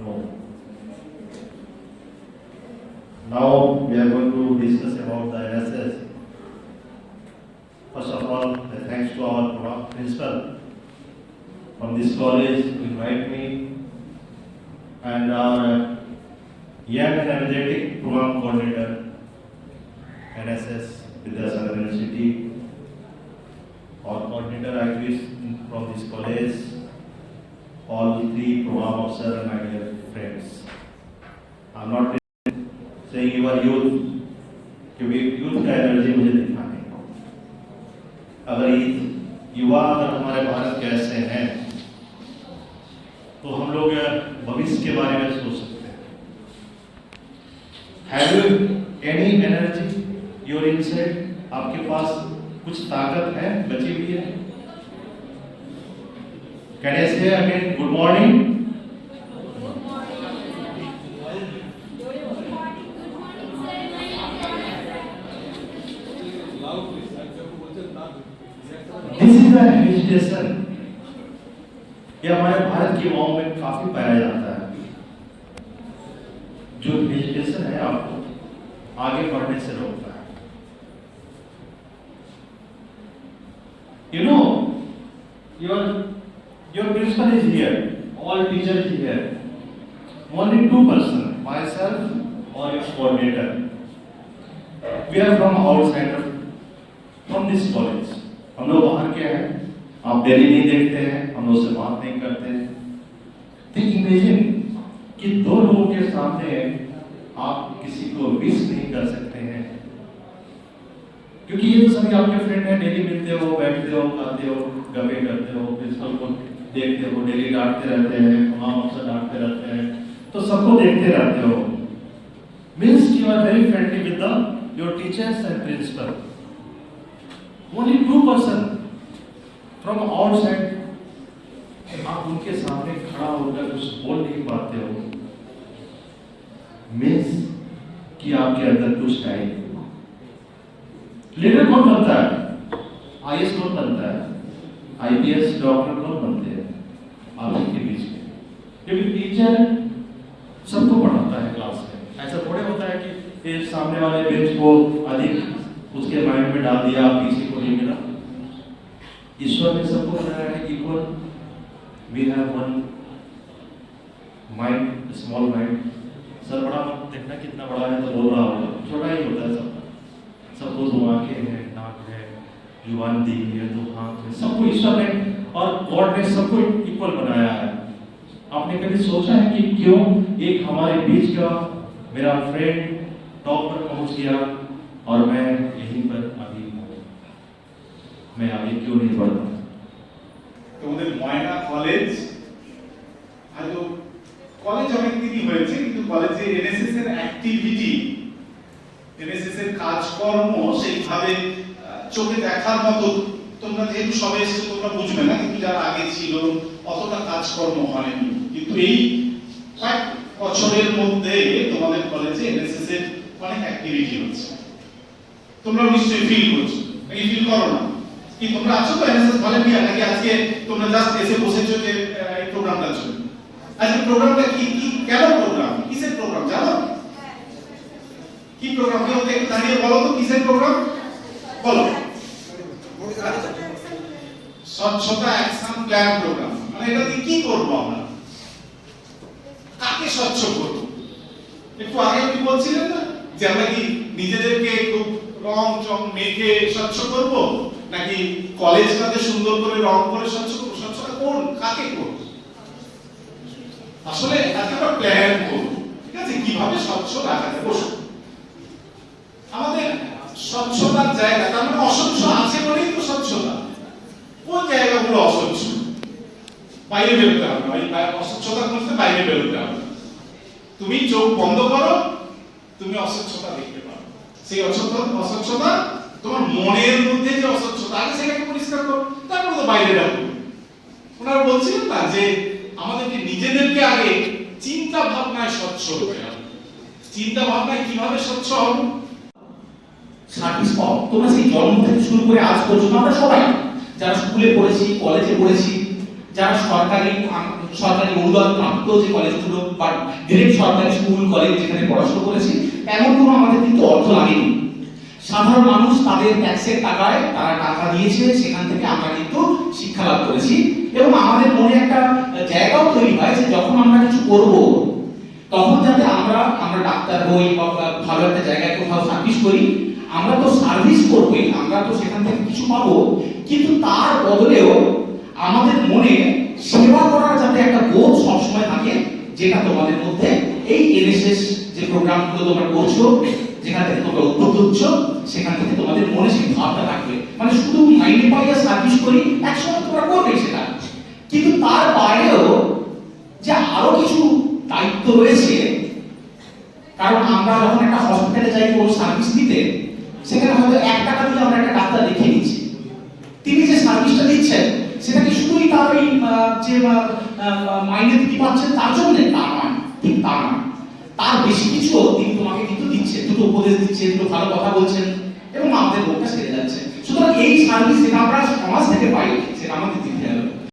No. Now we are going to discuss about the NSS. First of all, the thanks to our principal from this college to invite me and our young and energetic program coordinator, NSS Vidyasagar University, our coordinator activists from this college, all three program officer and my dear friends. I'm not saying you are youth, क्योंकि youth का energy मुझे दिखाने अगर युवा अगर हमारे भारत के ऐसे हैं तो हम लोग भविष्य के बारे में सोच सकते हैं। You any energy your inside आपके पास कुछ ताकत है? बची हुई है? कैन आई से अगेन गुड मॉर्निंग तीसरा है विश्लेषण ये हमारे भारत की गाँव में काफ़ी पाया जाता है। जो विश्लेषण है आपको, आगे बढ़ने से रोकता है। You know your your principal is here all teacher is here only two person myself और your coordinator we are from outsider from this college हम लोग बाहर के हैं आप डेली नहीं देखते हैं, हम लोग से बात नहीं करते हैं। इमेजिन कि दो लोगों के सामने आप किसी को विश नहीं कर सकते हैं। क्योंकि ये तो सभी आपके फ्रेंड हैं डेली मिलते हो, बैठते हो, खाते हो गपे करते हो प्रिंसिपल को देखते हो डेली डांटते रहते हैं, तमाम अफसर डांटते रहते हैं। तो सबको देखते रहते हो। Means you are very friendly with your teachers and principal only two person from outside आप उनके सामने खड़ा होकर कुछ बोल नहीं पाते हो। मीन्स कि आपके अंदर कुछ है लीडर कौन बनता है? आईएएस कौन बनता है? आईपीएस डॉक्टर कौन बनते हैं? आप ही बीच में। क्योंकि टीचर सबको पढ़ाता है क्लास में। ऐसा थोड़े होता है कि सामने वाले बेंच को अधिक उसके माइंड में डाल दिया पीछे को नहीं मिला। ईश्वर ने सबको बनाया है equal we have one mind small mind sir, बड़ा मत देखना कितना बड़ा है तो बोल रहा होगा छोटा ही होता है सबका सबको दो आँखें हैं, नाक है, ज़ुबान दी है, दो हाथ है, सबको ईश्वर ने और गॉड ने सबको इक्वल बनाया है। आपने कभी सोचा है कि क्यों एक हमारे बीच का मेरा फ्रेंड टॉप पर पहुँच गया और मैं यहीं पर अभी हूँ? मैं आगे क्यों नहीं बढ़ता তোমাদের ময়না কলেজ হয়তো কলেজ অনেক দিনই হয়েছে কিন্তু কলেজে এনএসএস এর অ্যাক্টিভিটি এনএসএস এর কাজকর্ম সেইভাবে আহ, চোখে দেখার মতো তোমরা যেহেতু সবে এসছো তোমরা বুঝবে না কিন্তু যারা আগে ছিল অতটা কাজকর্ম হয়নি কিন্তু এই কয়েক বছরের মধ্যে তোমাদের কলেজে এনএসএস এর অনেক অ্যাক্টিভিটি হচ্ছে তোমরা নিশ্চয়ই ফিল করছো নাকি ফিল করো না কি তোমরা আছো তো এনএসএস ভলেন্টিয়ার নাকি আজকে তোমরা জাস্ট এসে বসেছো যে এই প্রোগ্রামটার জন্য? আজকে প্রোগ্রামটা কি? কি, কেন প্রোগ্রাম কিসের প্রোগ্রাম জানো? কি প্রোগ্রাম কেউ একটু দাঁড়িয়ে বলো তো, কিসের প্রোগ্রাম বলো। স্বচ্ছতা অ্যাকশন প্ল্যান প্রোগ্রাম মানে এটা দিয়ে কি করব আমরা? কাকে স্বচ্ছ করব? একটু আগে কি বলছিলেন না? যে আমরা কি নিজেদেরকে খুব রং চং মেখে স্বচ্ছ করব? নাকি কলেজটাকে সুন্দর করে রং করে স্বচ্ছ স্বচ্ছতা কোন কাকে করব আসলে আমরা প্ল্যান করব ঠিক আছে? কীভাবে স্বচ্ছ রাখা যায় বসুন? আমাদের স্বচ্ছতার জায়গা, তার মানে অস্বচ্ছ আছে বলেই তো স্বচ্ছতা। কোন জায়গাগুলো অস্বচ্ছ? বাইরে বেরোতে হবে অস্বচ্ছতা করতে বাইরে বেরোতে হবে তুমি চোখ বন্ধ করো, তুমি অস্বচ্ছতা দেখতে পারো। সেই অস্বচ্ছতা তোমার মনের মধ্যে যে অস্বচ্ছতা আগে সেটাকে পরিষ্কার করো তারপরে তো বাইরে যাব। ওনারা বলছিলেন না যে আমাদেরকে নিজেদেরকে আগে চিন্তা ভাবনায় স্বচ্ছ হতে হবে। চিন্তা ভাবনায় কীভাবে স্বচ্ছ হব? তোমরা সেই জন্ম থেকে শুরু করে আজ পর্যন্ত আমরা সবাই যারা স্কুলে পড়েছি, কলেজে পড়েছি, যারা সরকারি সরকারি অনুদান প্রাপ্ত যে কলেজগুলো বা ডিরেক্ট সরকারি স্কুল, কলেজ যেখানে পড়াশোনা করেছি এমন কোনো আমাদের কিন্তু অর্থ লাগেনি। সাধারণ মানুষ তাদের ট্যাক্সের টাকায় তারা টাকা দিয়েছে, সেখান থেকে আমরা কিন্তু শিক্ষা লাভ করেছি এবং আমাদের মনে একটা জায়গাও তৈরি হয় যে যখন আমরা কিছু করব, তখন যাতে আমরা আমরা ডাক্তার হই বা ভালো একটা জায়গায় কোথাও সার্ভিস করি, আমরা তো সার্ভিস করবোই, আমরা তো সেখান থেকে কিছু পাবো। কিন্তু তার বদলেও আমাদের মনে সেবা করার যাতে একটা বোধ সবসময় থাকে, যেটা তোমাদের মধ্যে এই এনএসএস যে প্রোগ্রামগুলো তোমরা করছ, যেখান থেকে তোমরা উদ্যোগ হচ্ছ সেখান থেকে তোমাদের মনে সেই ভাবটা থাকবে মানে মাইনে সার্ভিস করি, একসময় তোমরা করবে সেটা। কিন্তু তার বাইরেও যে আরও কিছু দায়িত্ব রয়েছে, কারণ আমরা যখন একটা হসপিটালে যাই কোনো সার্ভিস দিতে সেখানে হয়তো এক টাকা দিয়ে আমরা একটা ডাক্তার দেখিয়ে নিচ্ছি তিনি যে সার্ভিসটা দিচ্ছেন, সেটা কি শুধুই তার ওই যে মাইনে তিনি পাচ্ছেন, তার জন্য? তা নয়, ঠিক তা নয়। তার বেশি কিছু তিনি তোমাকে কিন্তু দিচ্ছেন, দুটো উপদেশ দিচ্ছেন, দুটো ভালো কথা বলছেন। এবং আমাদের লোকটা সেরে যাচ্ছে। সুতরাং এই সার্ভিস যেটা আমরা সমাজ থেকে পাই, সেটা আমাদের দিতে হবে।